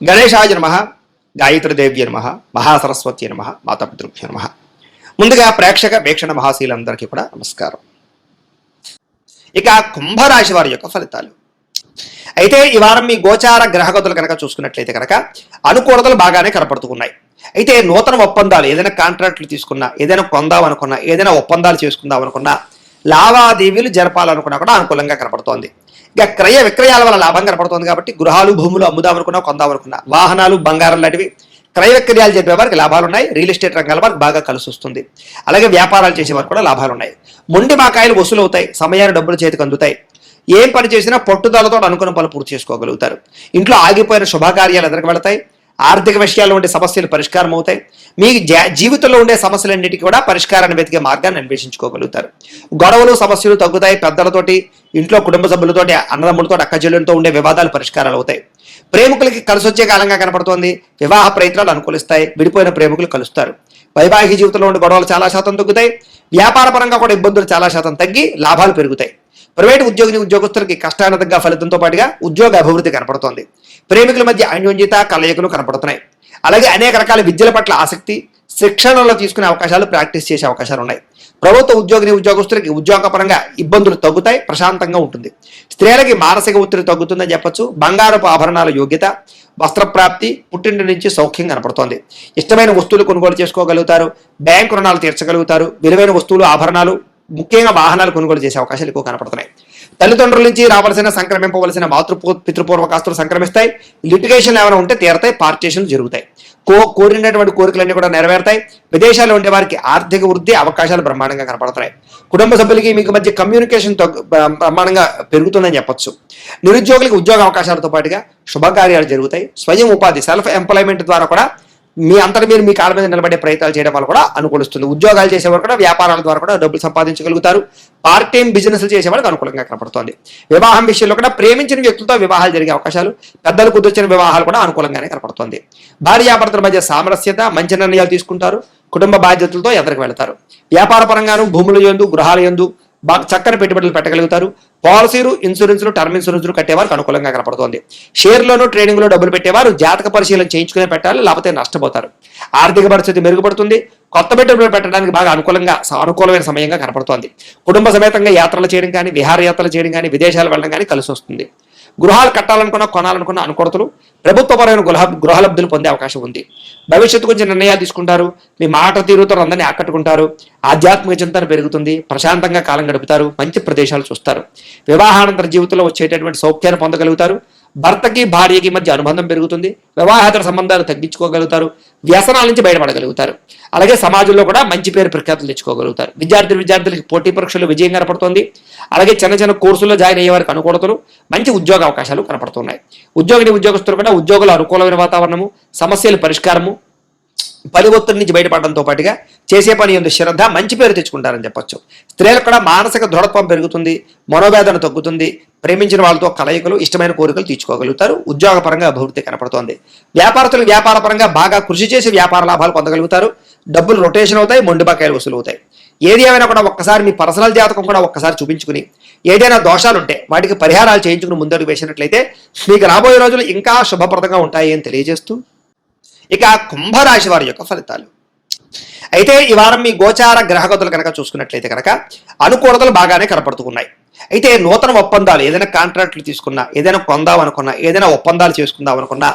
గణేశాయ నమ గాయత్రీదేవ్య నమ మహాసరస్వతి నమ మాతాపితృభ్య నమ. ముందుగా ప్రేక్షక వీక్షణ మహాశీలందరికీ కూడా నమస్కారం. ఇక కుంభరాశి వారి యొక్క ఫలితాలు. అయితే ఈ వారం మీ గోచార గ్రహగతులు కనుక చూసుకున్నట్లయితే కనుక అనుకూలతలు బాగానే కనపడుతున్నాయి. అయితే నూతన ఒప్పందాలు ఏదైనా కాంట్రాక్టులు తీసుకున్నా ఏదైనా కొందాం అనుకున్నా ఏదైనా ఒప్పందాలు చేసుకుందాం అనుకున్నా లావాదేవీలు జరపాలనుకున్నా కూడా అనుకూలంగా కనపడుతోంది. ఇక క్రయ విక్రయాల వల్ల లాభం కనపడుతుంది కాబట్టి గృహాలు భూములు అమ్ముదాం అనుకున్నా కొందాం అనుకున్నా వాహనాలు బంగారం లాంటివి క్రయ విక్రయాలు జరిపే వారికి లాభాలు ఉన్నాయి రియల్ ఎస్టేట్ రంగాల వారికి బాగా కలిసి వస్తుంది అలాగే వ్యాపారాలు చేసే వారికి కూడా లాభాలు ఉన్నాయి మొండి మాకాయలు వసూలు అవుతాయి సమయాన్ని డబ్బులు చేతికి అందుతాయి. ఏం పని చేసినా పట్టుదలతో అనుకున్న పనులు పూర్తి చేసుకోగలుగుతారు. ఇంట్లో ఆగిపోయిన శుభకార్యాలు ఎదురుకు వెళతాయి. ఆర్థిక విషయాల్లో ఉండే సమస్యలు పరిష్కారం అవుతాయి. మీ జా- జీవితంలో ఉండే సమస్యలన్నిటికీ కూడా పరిష్కారాన్ని వెతికే మార్గాన్ని అన్వేషించుకోగలుగుతారు. గొడవలు సమస్యలు తగ్గుతాయి. పెద్దలతోటి ఇంట్లో కుటుంబ సభ్యులతోటి అన్నదమ్ములతో అక్కచెల్లెలతో ఉండే వివాదాలు పరిష్కారాలు అవుతాయి. ప్రేమికులకి కలిసి వచ్చే కాలంగా కనపడుతోంది. వివాహ ప్రయత్నాలు అనుకూలిస్తాయి. విడిపోయిన ప్రేమికులు కలుస్తారు. వైవాహిక జీవితంలో ఉండే గొడవలు చాలా శాతం తగ్గుతాయి. వ్యాపార పరంగా కూడా ఇబ్బందులు చాలా శాతం తగ్గి లాభాలు పెరుగుతాయి. ప్రైవేటు ఉద్యోగిని ఉద్యోగస్తులకి కష్టానతంగా ఫలితంతో పాటుగా ఉద్యోగ అభివృద్ధి కనపడుతోంది. ప్రేమికుల మధ్య అన్యోన్యత కలయికలు కనపడుతున్నాయి. అలాగే అనేక రకాల విద్యల పట్ల ఆసక్తి శిక్షణలో తీసుకునే అవకాశాలు ప్రాక్టీస్ చేసే అవకాశాలు ఉన్నాయి. ప్రభుత్వ ఉద్యోగిని ఉద్యోగస్తులకి ఉద్యోగపరంగా ఇబ్బందులు తగ్గుతాయి ప్రశాంతంగా ఉంటుంది. స్త్రీలకి మానసిక ఒత్తిడి తగ్గుతుందని చెప్పొచ్చు బంగారపు ఆభరణాల యోగ్యత వస్త్రప్రాప్తి పుట్టింటి నుంచి సౌఖ్యం కనపడుతోంది. ఇష్టమైన వస్తువులు కొనుగోలు చేసుకోగలుగుతారు బ్యాంకు రుణాలు తీర్చగలుగుతారు విలువైన వస్తువులు ఆభరణాలు ముఖ్యంగా వాహనాలు కొనుగోలు చేసే అవకాశాలు ఎక్కువ కనపడుతున్నాయి. తల్లిదండ్రుల నుంచి రావాల్సిన సంక్రమింపవలసిన మాతృపూ పితృపూర్వకాస్తులు సంక్రమిస్తాయి. లిటిగేషన్లు ఏమైనా ఉంటే తీరతాయి. పార్టీషన్లు జరుగుతాయి. కో కోరినటువంటి కోరికలన్నీ కూడా నెరవేరుతాయి. విదేశాల్లో ఉండే వారికి ఆర్థిక వృద్ధి అవకాశాలు బ్రహ్మాండంగా కనపడుతున్నాయి. కుటుంబ సభ్యులకి మీకు మధ్య కమ్యూనికేషన్ బ్రహ్మాండంగా పెరుగుతుందని చెప్పొచ్చు. నిరుద్యోగులకు ఉద్యోగ అవకాశాలతో పాటుగా శుభకార్యాలు జరుగుతాయి. స్వయం ఉపాధి సెల్ఫ్ ఎంప్లాయ్మెంట్ ద్వారా కూడా మీ అంతటి మీరు మీ కాళ్ళ మీద నిలబడే ప్రయత్నాలు చేయడం వల్ల కూడా అనుకూలిస్తుంది ఉద్యోగాలు చేసేవారు కూడా వ్యాపారాల ద్వారా కూడా డబ్బులు సంపాదించగలుగుతారు. పార్ట్ టైం బిజినెస్ చేసేవాళ్ళకి అనుకూలంగా కనపడుతోంది. వివాహం విషయంలో కూడా ప్రేమించిన వ్యక్తులతో వివాహాలు జరిగే అవకాశాలు పెద్దలు కుదిర్చిన వివాహాలు కూడా అనుకూలంగానే కనపడుతోంది. భార్యాభర్తల మధ్య సామరస్యత మంచి నిర్ణయాలు తీసుకుంటారు. కుటుంబ బాధ్యతలతో ఎదరికి వెళతారు. వ్యాపార పరంగాను భూముల యందు గృహాల యందు బాగా చక్కని పెట్టుబడులు పెట్టగలుగుతారు. పాలసీలు ఇన్సూరెన్స్లు టర్మ్ ఇన్సూరెన్స్లు కట్టేవారికి అనుకూలంగా కనపడుతోంది. షేర్లోను ట్రేడింగ్లో డబ్బులు పెట్టేవారు జాతక పరిశీలన చేయించుకునే పెట్టాలి లేకపోతే నష్టపోతారు. ఆర్థిక పరిస్థితి మెరుగుపడుతుంది. కొత్త పెట్టుబడులు పెట్టడానికి బాగా అనుకూలంగా అనుకూలమైన సమయంగా కనపడుతోంది. కుటుంబ సమేతంగా యాత్రలు చేయడం కానీ విహారయాత్రలు చేయడం కానీ విదేశాలు వెళ్ళడం కానీ కలిసి వస్తుంది గృహాలు కట్టాలనుకున్న కొనాలనుకున్న అనుకూలతలు ప్రభుత్వపరమైన గృహ గృహలబ్ధులు పొందే అవకాశం ఉంది. భవిష్యత్తు గురించి నిర్ణయాలు తీసుకుంటారు మీ మాట తీరుతో అందరినీ ఆకట్టుకుంటారు ఆధ్యాత్మిక చింతన పెరుగుతుంది ప్రశాంతంగా కాలం గడుపుతారు మంచి ప్రదేశాలు చూస్తారు. వివాహానంతర జీవితంలో వచ్చేటటువంటి సౌఖ్యాన్ని పొందగలుగుతారు భర్తకి భార్యకి మధ్య అనుబంధం పెరుగుతుంది వివాహేతర సంబంధాలు తగ్గించుకోగలుగుతారు వ్యసనాల నుంచి బయటపడగలుగుతారు. అలాగే సమాజంలో కూడా మంచి పేరు ప్రఖ్యాతులు తెచ్చుకోగలుగుతారు. విద్యార్థులు విద్యార్థులకి పోటీ పరీక్షలు విజయం కనపడుతోంది. అలాగే చిన్న చిన్న కోర్సుల్లో జాయిన్ అయ్యే వారికి అనుకూలతలు మంచి ఉద్యోగ అవకాశాలు కనపడుతున్నాయి. ఉద్యోగిని ఉద్యోగస్తులు కూడా ఉద్యోగుల అనుకూలమైన వాతావరణము సమస్యల పరిష్కారము పని ఒత్తిడి నుంచి బయటపడడంతో పాటుగా చేసే పని ఎందు శ్రద్ధ మంచి పేరు తెచ్చుకుంటారని చెప్పొచ్చు. స్త్రీలకు కూడా మానసిక దృఢత్వం పెరుగుతుంది మనోవేదన తగ్గుతుంది ప్రేమించిన వాళ్ళతో కలయికలు ఇష్టమైన కోరికలు తీర్చుకోగలుగుతారు ఉద్యోగపరంగా అభివృద్ధి కనపడుతోంది. వ్యాపారస్తులు వ్యాపారపరంగా బాగా కృషి చేసి వ్యాపార లాభాలు పొందగలుగుతారు డబ్బులు రొటేషన్ అవుతాయి మొండి బకాయిలు వసూలు అవుతాయి ఏది ఏమైనా కూడా ఒక్కసారి మీ పర్సనల్ జాతకం కూడా ఒక్కసారి చూపించుకుని ఏదైనా దోషాలు ఉంటే వాటికి పరిహారాలు చేయించుకుని ముందడుగు వేసినట్లయితే మీకు రాబోయే రోజులు ఇంకా శుభప్రదంగా ఉంటాయి అని తెలియజేస్తూ ఇక కుంభరాశి వారి యొక్క ఫలితాలు. అయితే ఈ వారం మీ గోచార గ్రహగతులు కనుక చూసుకున్నట్లయితే కనుక అనుకూలతలు బాగానే కనపడుతున్నాయి. అయితే నూతన ఒప్పందాలు ఏదైనా కాంట్రాక్టులు తీసుకున్నా ఏదైనా కొందాం అనుకున్నా ఏదైనా ఒప్పందాలు చేసుకుందాం అనుకున్నా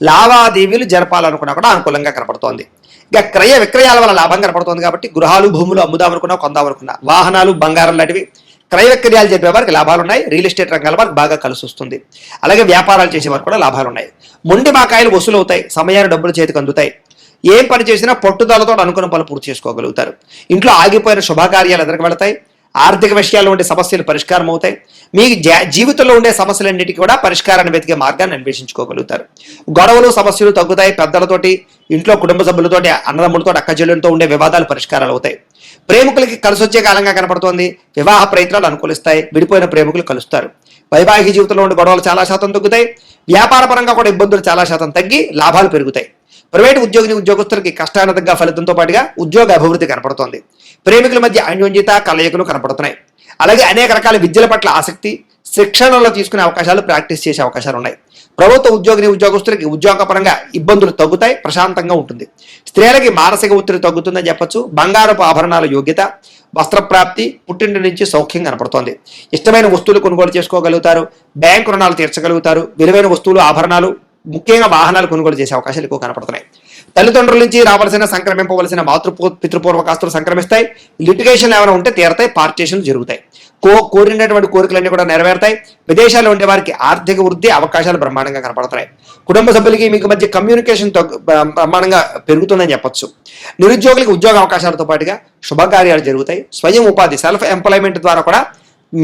లావాదేవీలు జరపాలనుకున్నా కూడా అనుకూలంగా కనపడుతోంది. ఇక క్రయ విక్రయాల వల్ల లాభం కనపడుతుంది కాబట్టి గృహాలు భూములు అమ్ముదాం అనుకున్నా కొందాం అనుకున్నా వాహనాలు బంగారం లాంటివి క్రయ విక్రయాలు జరిపే వారికి లాభాలు ఉన్నాయి రియల్ ఎస్టేట్ రంగాల వారికి బాగా కలిసి వస్తుంది. అలాగే వ్యాపారాలు చేసే వారికి కూడా లాభాలు ఉన్నాయి మొండి మాకాయలు వసూలు అవుతాయి సమయాన్ని డబ్బులు చేతికి అందుతాయి. ఏం పని చేసినా పట్టుదలతో అనుకున్న పనులు పూర్తి చేసుకోగలుగుతారు. ఇంట్లో ఆగిపోయిన శుభకార్యాలు ఎదురుకు వెళతాయి. ఆర్థిక విషయాల్లో ఉండే సమస్యలు పరిష్కారం అవుతాయి. మీ జీవితంలో ఉండే సమస్యలన్నిటికీ కూడా పరిష్కారాన్ని వెతికే మార్గాన్ని అన్వేషించుకోగలుగుతారు. గొడవలు సమస్యలు తగ్గుతాయి. పెద్దలతోటి ఇంట్లో కుటుంబ సభ్యులతోటి అన్నదమ్ములతో అక్కచెల్లెలతో ఉండే వివాదాలు పరిష్కారాలు అవుతాయి. ప్రేమికులకి కలిసి వచ్చే కాలంగా కనపడుతోంది. వివాహ ప్రయత్నాలు అనుకూలిస్తాయి. విడిపోయిన ప్రేమికులు కలుస్తారు. వైవాహిక జీవితంలో ఉండే గొడవలు చాలా శాతం తగ్గుతాయి. వ్యాపార పరంగా కూడా ఇబ్బందులు చాలా శాతం తగ్గి లాభాలు పెరుగుతాయి. ప్రైవేటు ఉద్యోగిని ఉద్యోగస్తులకి కష్టానతంగా ఫలితంతో పాటుగా ఉద్యోగ అభివృద్ధి కనపడుతోంది. ప్రేమికుల మధ్య అన్యోన్యత కలయికలు కనపడుతున్నాయి. అలాగే అనేక రకాల విద్యల పట్ల ఆసక్తి శిక్షణలో తీసుకునే అవకాశాలు ప్రాక్టీస్ చేసే అవకాశాలు ఉన్నాయి. ప్రభుత్వ ఉద్యోగిని ఉద్యోగస్తులకి ఉద్యోగపరంగా ఇబ్బందులు తగ్గుతాయి ప్రశాంతంగా ఉంటుంది. స్త్రీలకి మానసిక ఒత్తిడి తగ్గుతుందని చెప్పచ్చు. బంగారపు ఆభరణాల యోగ్యత వస్త్రప్రాప్తి పుట్టింటి నుంచి సౌఖ్యం కనపడుతోంది. ఇష్టమైన వస్తువులు కొనుగోలు చేసుకోగలుగుతారు బ్యాంకు రుణాలు తీర్చగలుగుతారు. విలువైన వస్తువులు ఆభరణాలు ముఖ్యంగా వాహనాలు కొనుగోలు చేసే అవకాశాలు ఎక్కువ కనపడుతున్నాయి. తల్లిదండ్రుల నుంచి రావాల్సిన సంక్రమింపవలసిన మాతృపూ పితృపూర్వకాస్తులు సంక్రమిస్తాయి. లిటిగేషన్ ఏమైనా ఉంటే తీరతాయి పార్టీషన్ జరుగుతాయి. కో కోరినటువంటి కోరికలన్నీ కూడా నెరవేరుతాయి. విదేశాల్లో ఉండే వారికి ఆర్థిక వృద్ధి అవకాశాలు బ్రహ్మాండంగా కనపడతాయి. కుటుంబ సభ్యులకి మీకు మధ్య కమ్యూనికేషన్ బ్రహ్మాండంగా పెరుగుతుందని చెప్పొచ్చు. నిరుద్యోగులకు ఉద్యోగ అవకాశాలతో పాటుగా శుభకార్యాలు జరుగుతాయి. స్వయం ఉపాధి సెల్ఫ్ ఎంప్లాయ్మెంట్ ద్వారా కూడా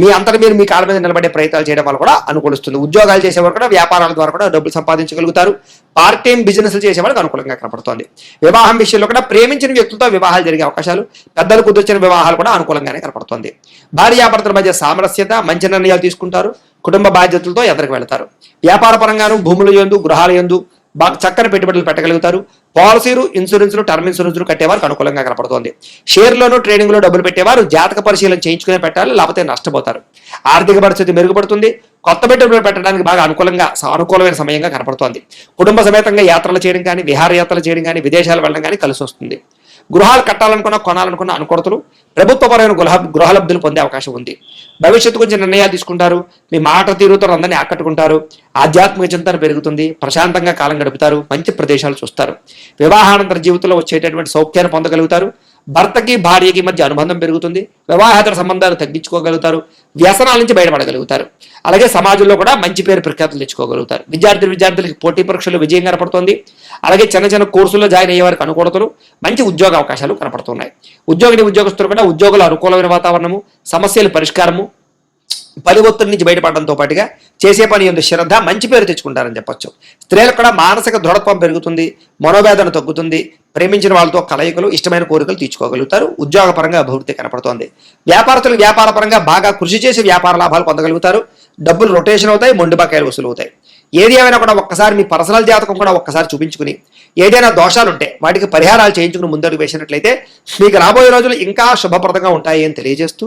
మీ అంతటి మీరు మీ కాళ్ళ మీద నిలబడే ప్రయత్నాలు చేయడం వల్ల కూడా అనుకూలిస్తుంది. ఉద్యోగాలు చేసేవారు కూడా వ్యాపారాల ద్వారా కూడా డబ్బులు సంపాదించగలుగుతారు. పార్ట్ టైం బిజినెస్ చేసేవాళ్ళకి అనుకూలంగా కనపడుతోంది. వివాహం విషయంలో కూడా ప్రేమించిన వ్యక్తులతో వివాహాలు జరిగే అవకాశాలు పెద్దలు కుదిర్చిన వివాహాలు కూడా అనుకూలంగానే కనపడుతోంది. భార్యాభర్తల మధ్య సామరస్యత మంచి నిర్ణయాలు తీసుకుంటారు. కుటుంబ బాధ్యతలతో ఎదరికి వెళతారు. వ్యాపార పరంగాను భూముల యందు గృహాల యందు బాగా చక్కని పెట్టుబడులు పెట్టగలుగుతారు. పాలసీలు ఇన్సూరెన్స్లు టర్మ్ ఇన్సూరెన్స్లు కట్టేవారికి అనుకూలంగా కనపడుతోంది. షేర్లోనూ ట్రేడింగ్లో డబ్బులు పెట్టేవారు జాతక పరిశీలన చేయించుకునే పెట్టాలి లేకపోతే నష్టపోతారు. ఆర్థిక పరిస్థితి మెరుగుపడుతుంది. కొత్త పెట్టుబడులు పెట్టడానికి బాగా అనుకూలంగా సానుకూలమైన సమయంగా కనపడుతోంది. కుటుంబ సమేతంగా యాత్రలు చేయడం కానీ విహారయాత్రలు చేయడం కానీ విదేశాలు వెళ్ళడం కానీ కలిసి వస్తుంది గృహాలు కట్టాలనుకున్న కొనాలనుకున్న అనుకూలతలు ప్రభుత్వపరమైన గృహ గృహలబ్ధులు పొందే అవకాశం ఉంది. భవిష్యత్తు గురించి నిర్ణయాలు తీసుకుంటారు. మీ మాట తీరుతో అందరినీ ఆకట్టుకుంటారు. ఆధ్యాత్మిక చింతన పెరుగుతుంది. ప్రశాంతంగా కాలం గడుపుతారు. మంచి ప్రదేశాలు చూస్తారు. వివాహానంతర జీవితంలో వచ్చేటటువంటి సౌఖ్యాన్ని పొందగలుగుతారు. భర్తకి భార్యకి మధ్య అనుబంధం పెరుగుతుంది. వివాహేతర సంబంధాలు తగ్గించుకోగలుగుతారు. వ్యసనాల నుంచి బయటపడగలుగుతారు. అలాగే సమాజంలో కూడా మంచి పేరు ప్రఖ్యాతులు తెచ్చుకోగలుగుతారు. విద్యార్థి విద్యార్థులకి పోటీ పరీక్షలు విజయం కనపడుతుంది. అలాగే చిన్న చిన్న కోర్సుల్లో జాయిన్ అయ్యే వారికి అనుకూలతలు మంచి ఉద్యోగ అవకాశాలు కనపడుతున్నాయి. ఉద్యోగిని ఉద్యోగస్తులు కూడా ఉద్యోగుల అనుకూలమైన వాతావరణము సమస్యల పరిష్కారము పని ఒత్తిడి నుంచి బయటపడడంతో పాటుగా చేసే పని ఎందు శ్రద్ధ మంచి పేరు తెచ్చుకుంటారని చెప్పొచ్చు. స్త్రీలకు కూడా మానసిక దృఢత్వం పెరుగుతుంది మనోవేదన తగ్గుతుంది ప్రేమించిన వాళ్ళతో కలయికలు ఇష్టమైన కోరికలు తీర్చుకోగలుగుతారు ఉద్యోగపరంగా అభివృద్ధి కనపడుతోంది. వ్యాపారస్తులు వ్యాపారపరంగా బాగా కృషి చేసి వ్యాపార లాభాలు పొందగలుగుతారు డబ్బులు రొటేషన్ అవుతాయి మొండి బకాయిలు వసూలు అవుతాయి ఏది ఏమైనా కూడా ఒక్కసారి మీ పర్సనల్ జాతకం కూడా ఒక్కసారి చూపించుకుని ఏదైనా దోషాలుంటే వాటికి పరిహారాలు చేయించుకుని ముందడుగు వేసినట్లయితే మీకు రాబోయే రోజులు ఇంకా శుభప్రదంగా ఉంటాయి అని తెలియజేస్తూ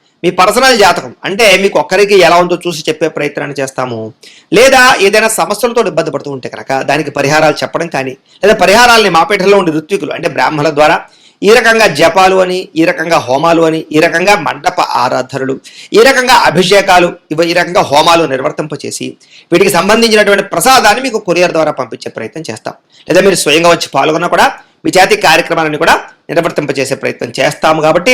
మీ పర్సనల్ జాతకం. అంటే మీకు ఒక్కరికి ఎలా ఉందో చూసి చెప్పే ప్రయత్నాన్ని చేస్తాము. లేదా ఏదైనా సమస్యలతో ఇబ్బంది పడుతూ ఉంటే కనుక దానికి పరిహారాలు చెప్పడం కానీ లేదా పరిహారాలని మాపేటలో ఉండే ఋత్వికులు అంటే బ్రాహ్మణుల ద్వారా ఈ రకంగా జపాలు అని ఈ రకంగా హోమాలు అని ఈ రకంగా మండప ఆరాధనలు ఈ రకంగా అభిషేకాలు ఇవి ఈ రకంగా హోమాలు నిర్వర్తింపచేసి వీటికి సంబంధించినటువంటి ప్రసాదాన్ని మీకు కొరియర్ ద్వారా పంపించే ప్రయత్నం చేస్తాం. లేదా మీరు స్వయంగా వచ్చి పాల్గొన్నా కూడా మీ జాతి కార్యక్రమాలను కూడా నిర్వర్తింపచేసే ప్రయత్నం చేస్తాము కాబట్టి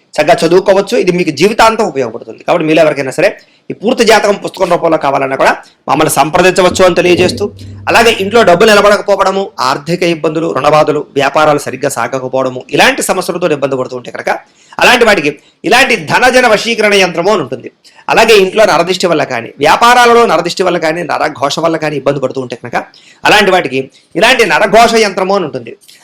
చక్కగా చదువుకోవచ్చు. ఇది మీకు జీవితాంతం ఉపయోగపడుతుంది. కాబట్టి మీరు ఎవరికైనా సరే ఈ పూర్తి జాతకం పుస్తకం రూపంలో కావాలన్నా కూడా మమ్మల్ని సంప్రదించవచ్చు అని తెలియజేస్తూ అలాగే ఇంట్లో డబ్బులు నిలబడకపోవడము ఆర్థిక ఇబ్బందులు రుణబాధలు వ్యాపారాలు సరిగ్గా సాగకపోవడము ఇలాంటి సమస్యలతో ఇబ్బంది పడుతూ ఉంటే కనుక అలాంటి వాటికి ఇలాంటి ధనజన వశీకరణ యంత్రము అని ఉంటుంది. అలాగే ఇంట్లో నరదిష్టి వల్ల కానీ వ్యాపారాలలో నరదిష్టి వల్ల కానీ నరఘోష వల్ల కానీ ఇబ్బంది పడుతూ ఉంటే కనుక అలాంటి వాటికి ఇలాంటి నరఘోష యంత్రము అని ఉంటుంది.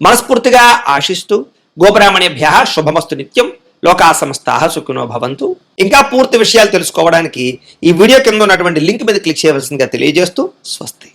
మనస్ఫూర్తిగా ఆశిస్తూ గోబ్రాహ్మణ్యభ్య శుభమస్తు నిత్యం లోకా సమస్త సుఖినో భవంతు. ఇంకా పూర్తి విషయాలు తెలుసుకోవడానికి ఈ వీడియో కింద ఉన్నటువంటి లింక్ మీద క్లిక్ చేయవలసిందిగా తెలియజేస్తూ స్వస్తి.